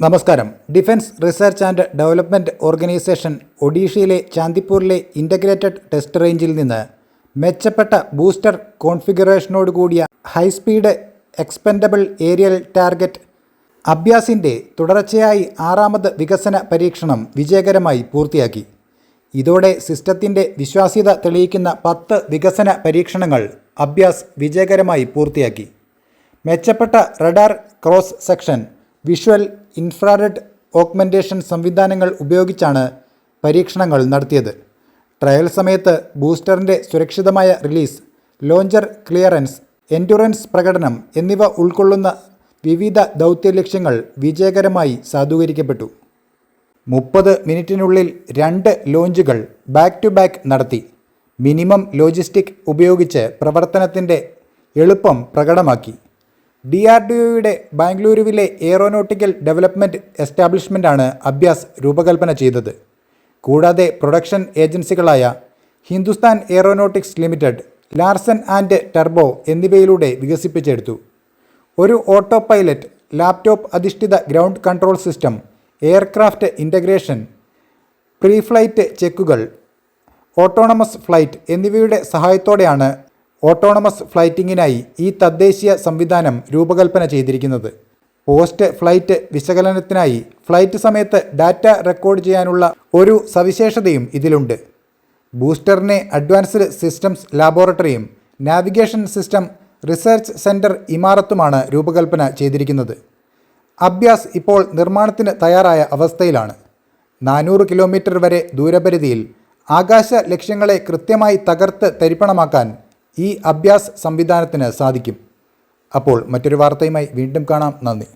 നമസ്കാരം. Defence research and development organisation ഒഡീഷയിലെ ചാന്ദിപ്പൂരിലെ ഇന്റഗ്രേറ്റഡ് ടെസ്റ്റ് റേഞ്ചിൽ നിന്ന് മെച്ചപ്പെട്ട booster കോൺഫിഗറേഷനോടുകൂടിയ high speed expendable aerial target അഭ്യാസിന്റെ തുടർച്ചയായി ആറാമത് വികസന പരീക്ഷണം വിജയകരമായി പൂർത്തിയാക്കി. ഇതോടെ സിസ്റ്റത്തിന്റെ വിശ്വാസ്യത തെളിയിക്കുന്ന പത്ത് വികസന പരീക്ഷണങ്ങൾ അഭ്യാസ് വിജയകരമായി പൂർത്തിയാക്കി. മെച്ചപ്പെട്ട radar cross section visual infrared augmentation സംവിധാനങ്ങൾ ഉപയോഗിച്ചാണ് പരീക്ഷണങ്ങൾ നടത്തിയത്. ട്രയൽ സമയത്ത് ബൂസ്റ്ററിന്റെ സുരക്ഷിതമായ റിലീസ് ലോഞ്ചർ ക്ലിയറൻസ് എൻഡുറൻസ് പ്രകടനം എന്നിവ ഉൾക്കൊള്ളുന്ന വിവിധ ദൗത്യ ലക്ഷ്യങ്ങൾ വിജയകരമായി സാധൂകരിക്കപ്പെട്ടു. മുപ്പത് മിനിറ്റിനുള്ളിൽ രണ്ട് ലോഞ്ചുകൾ ബാക്ക് ടു ബാക്ക് നടത്തി. മിനിമം ലോജിസ്റ്റിക് ഉപയോഗിച്ച് പ്രവർത്തനത്തിന്റെ എളുപ്പം പ്രകടമാക്കി. ഡി ആർ ഡി ഒയുടെ ബാംഗ്ലൂരുവിലെ എയ്റോനോട്ടിക്കൽ ഡെവലപ്മെന്റ് എസ്റ്റാബ്ലിഷ്മെന്റാണ് അഭ്യാസ് രൂപകൽപ്പന ചെയ്തത്. കൂടാതെ പ്രൊഡക്ഷൻ ഏജൻസികളായ Hindustan aeronautics limited Larsen and turbo എന്നിവയിലൂടെ വികസിപ്പിച്ചെടുത്തു. ഒരു ഓട്ടോ പൈലറ്റ് ലാപ്ടോപ്പ് അധിഷ്ഠിത ground control system aircraft integration preflight ചെക്കുകൾ autonomous flight എന്നിവയുടെ സഹായത്തോടെയാണ് ഓട്ടോണമസ് ഫ്ലൈറ്റിങ്ങിനായി ഈ തദ്ദേശീയ സംവിധാനം രൂപകൽപ്പന ചെയ്തിരിക്കുന്നത്. പോസ്റ്റ് ഫ്ലൈറ്റ് വിശകലനത്തിനായി ഫ്ലൈറ്റ് സമയത്ത് ഡാറ്റ റെക്കോർഡ് ചെയ്യാനുള്ള ഒരു സവിശേഷതയും ഇതിലുണ്ട്. ബൂസ്റ്ററിനെ അഡ്വാൻസ്ഡ് സിസ്റ്റംസ് ലാബോറട്ടറിയും നാവിഗേഷൻ സിസ്റ്റം റിസർച്ച് സെന്റർ ഇമാറത്തുമാണ് രൂപകൽപ്പന ചെയ്തിരിക്കുന്നത്. അഭ്യാസ് ഇപ്പോൾ നിർമ്മാണത്തിന് തയ്യാറായ അവസ്ഥയിലാണ്. നാനൂറ് കിലോമീറ്റർ വരെ ദൂരപരിധിയിൽ ആകാശ ലക്ഷ്യങ്ങളെ കൃത്യമായി തകർത്ത് തരിപ്പണമാക്കാൻ ഈ അഭ്യാസ് സംവിധാനത്തിന് സാധിക്കും. അപ്പോൾ മറ്റൊരു വാർത്തയുമായി വീണ്ടും കാണാം. നന്ദി.